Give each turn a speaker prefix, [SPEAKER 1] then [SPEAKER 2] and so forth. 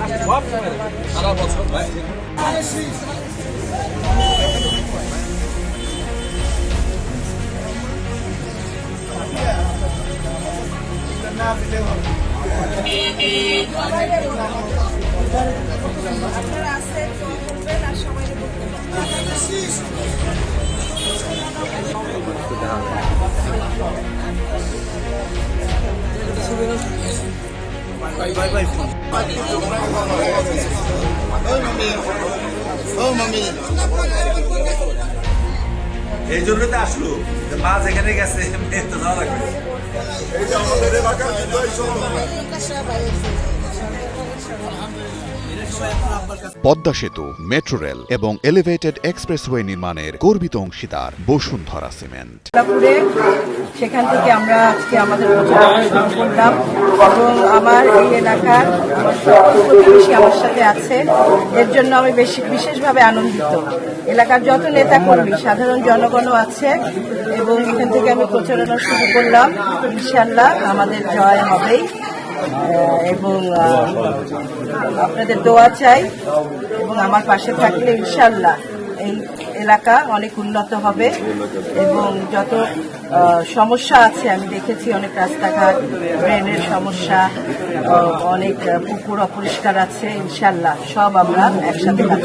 [SPEAKER 1] সব সময় সারা বছর ভাই আপনারা আসতে করবেন আর সবাই করতে বলবেন
[SPEAKER 2] এই জন্য তো আসলো যে মা যেখানে গেছে মেয়ে তো যাওয়া লাগবে।
[SPEAKER 3] পদ্মা সেতু, মেট্রো রেল এবং এলিভেটেড এক্সপ্রেসওয়ে নির্মাণের গর্বিত অংশীদার বসুন্ধরা সিমেন্ট।
[SPEAKER 1] সেখান থেকে আমরা আজকে আমাদের করলাম এবং আমার এই এলাকার প্রতিবেশী আমার সাথে আছে। এর জন্য আমি বেশি, বিশেষভাবে আনন্দিত। এলাকার যত নেতা কর্মী সাধারণ জনগণও আছে এবং এখান থেকে আমি প্রচারণা শুরু করলাম। ইনশাল্লাহ আমাদের জয় হবেই। এবং আপনাদের দোয়া চাই এবং আমার পাশে থাকলে ইনশাল্লাহ এই এলাকা অনেক উন্নত হবে এবং যত সমস্যা আছে, আমি দেখেছি অনেক রাস্তাঘাট, ড্রেনের সমস্যা অনেক পুকুর অপরিষ্কার আছে, ইনশাল্লাহ সব আমরা একসাথে কাজ